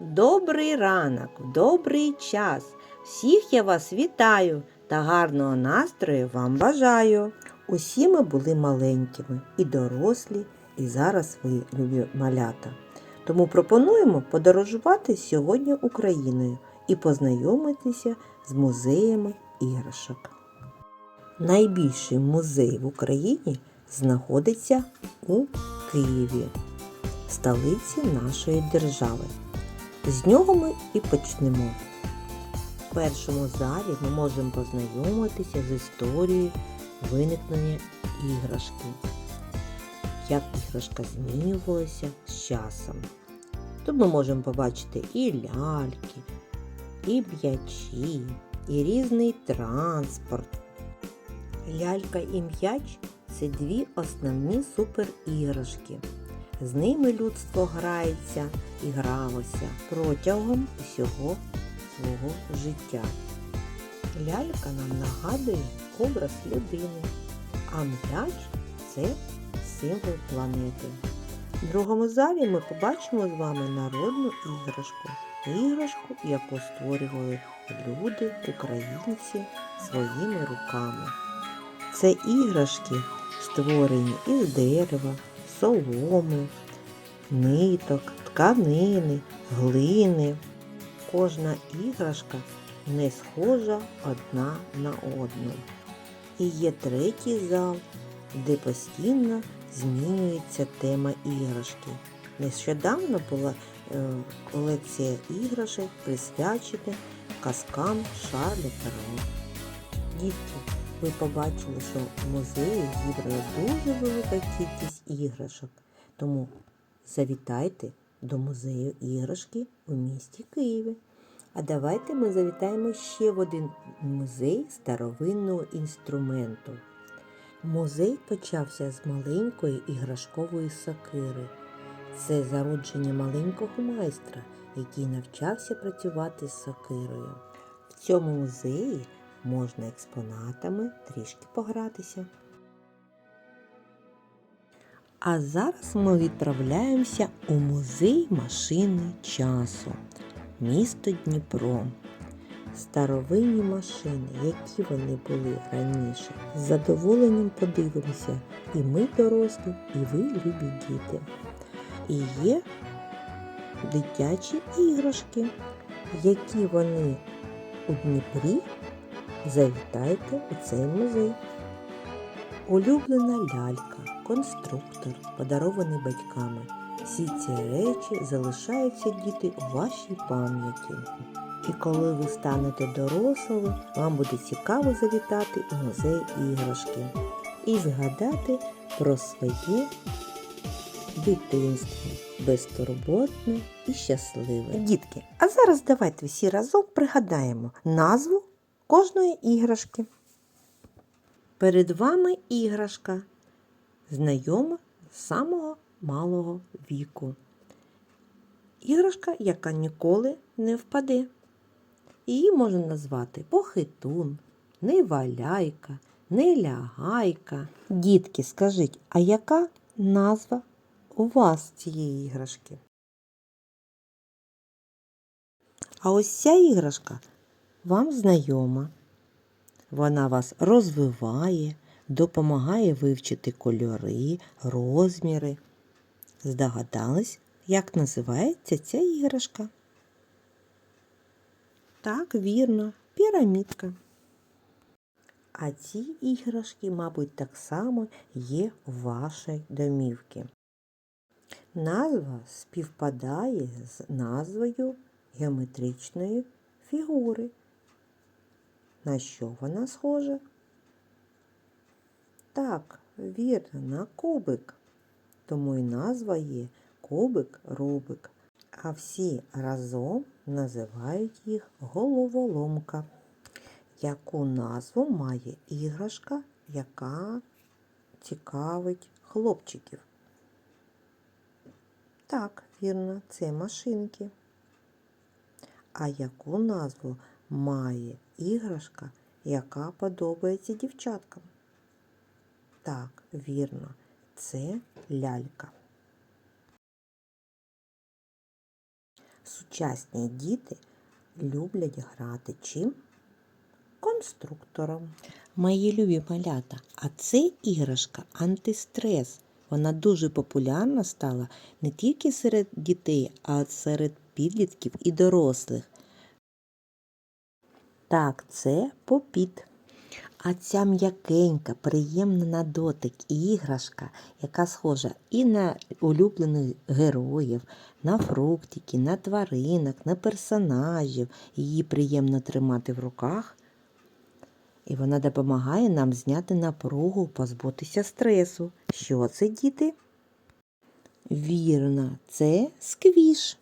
Добрий ранок, добрий час. Всіх я вас вітаю та гарного настрою вам бажаю. Усі ми були маленькими і дорослі, і зараз ви любі малята. Тому пропонуємо подорожувати сьогодні Україною і познайомитися з музеями іграшок. Найбільший музей в Україні знаходиться у Києві, столиці нашої держави. З нього ми і почнемо. В першому залі ми можемо познайомитися з історією виникнення іграшки, як іграшка змінювалася з часом. Тут ми можемо побачити і ляльки, і м'ячі, і різний транспорт. Лялька і м'яч це дві основні суперіграшки. З ними людство грається і гралося протягом усього свого життя. Лялька нам нагадує образ людини, а м'яч це символ планети. В другому залі ми побачимо з вами народну іграшку. Іграшку, яку створювали люди, українці своїми руками. Це іграшки, створені із дерева, соломи, ниток, тканини, глини. Кожна іграшка не схожа одна на одну. І є третій зал, де постійно змінюється тема іграшки. Нещодавно була е, колекція іграшок присвячена казкам Шарлі Перо. Дітки, ви побачили, що в музеї зібрана дуже велика кількість іграшок. Тому завітайте до музею іграшки у місті Києві. А давайте ми завітаємо ще в один музей старовинного інструменту. Музей почався з маленької іграшкової сокири. Це зародження маленького майстра, який навчався працювати з сокирою. В цьому музеї можна експонатами трішки погратися. А зараз ми відправляємося у музей машини часу, місто Дніпро. Старовинні машини, які вони були раніше. З задоволенням подивимося і ми дорослі, і ви любі діти. І є дитячі іграшки, які вони у Дніпрі. Завітайте у цей музей. Улюблена лялька, конструктор, подарований батьками. Всі ці речі залишаються діти у вашій пам'яті. І коли ви станете дорослими, вам буде цікаво завітати у музей іграшки і згадати про своє дитинство безтурботне і щасливе. Дітки, а зараз давайте всі разом пригадаємо назву кожної іграшки. Перед вами іграшка, знайома з самого малого віку. Іграшка, яка ніколи не впаде. Її можна назвати похитун, неваляйка, нелягайка. Дітки, скажіть, а яка назва у вас цієї іграшки? А ось ця іграшка вам знайома. Вона вас розвиває, допомагає вивчити кольори, розміри. Здогадались, як називається ця іграшка? Так, вірно, пірамідка. А ці іграшки, мабуть, так само є у вашій домівці. Назва співпадає з назвою геометричної фігури. На що вона схожа? Так, вірно, на кубик. Тому і назва є кубик Рубик. А всі разом називають їх головоломка. Яку назву має іграшка, яка цікавить хлопчиків? Так, вірно, це машинки. А яку назву має іграшка, яка подобається дівчаткам? Так, вірно, це лялька. сучасні діти люблять грати чим? Конструктором. Мої любі малята, а це іграшка антистрес. Вона дуже популярна стала не тільки серед дітей, а серед підлітків і дорослих. Так, це попіт. А ця м'якенька, приємна на дотик іграшка, яка схожа і на улюблених героїв, на фруктики, на тваринок, на персонажів. Її приємно тримати в руках. І вона допомагає нам зняти напругу, позбутися стресу. Що це, діти? Вірно, це сквіш.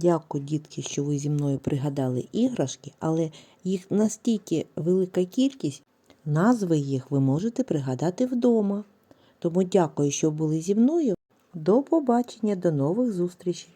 Дякую, дітки, що ви зі мною пригадали іграшки, але їх настільки велика кількість, назви їх ви можете пригадати вдома. Тому дякую, що були зі мною. До побачення, до нових зустрічей!